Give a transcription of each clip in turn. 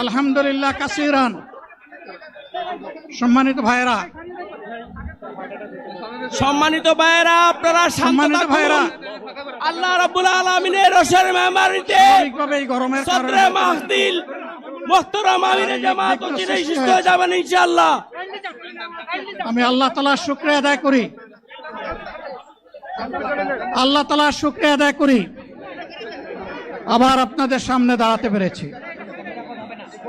আলহামদুলিল্লাহ। কাসিরান। সম্মানিত ভাইরা সম্মানিত ভাইয়েরা আপনারা সম্মানিত। ভাইয়েরা। আল্লাহ রাব্বুল আলামিনের রসের স্বাভাবিকভাবে এই গরমের কারণে মাহদিল মোহতরম আমিরে জামাত বিঘ্ন সুস্থ হয়ে যাবেন ইনশাআল্লাহ। আমি আল্লাহ তালার শুক্রিয়া আদায় করি। আল্লাহ তালার শুক্রিয়া আদায় করি। আবার আপনাদের সামনে দাঁড়াতে পেরেছি।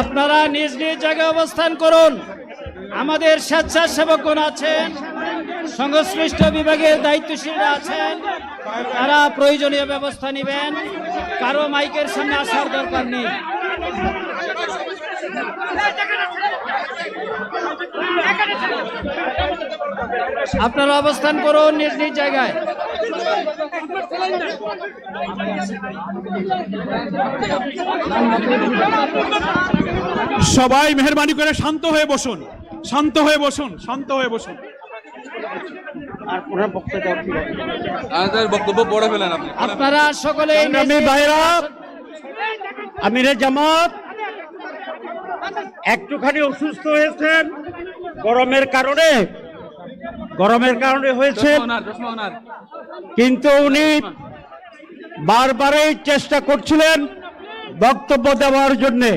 আপনারা নিজ নিজ জায়গায় অবস্থান করুন। আমাদের স্বেচ্ছাসেবকগণ আছেন, সংশ্লিষ্ট বিভাগের দায়িত্বশীলরা আছেন, তারা প্রয়োজনীয় ব্যবস্থা নেবেন। কারও মাইকের সামনে আসার দরকার নেই। আপনারা অবস্থান করুন নিজ নিজ জায়গায়। সবাই মেহরবানি করে শান্ত হয়ে বসুন, শান্ত হয়ে বসুন, শান্ত হয়ে বসুন। আমাদের বক্তব্য পড়ে ফেলেন আপনি। আপনারা সকলে ভাইরা আমিরে জামাত। একটুখানি অসুস্থ হয়েছেন গরমের কারণে। গরমের কারণে হয়েছে। কিন্তু উনি বারবারই চেষ্টা করছিলেন বক্তব্য দেওয়ার জন্যে।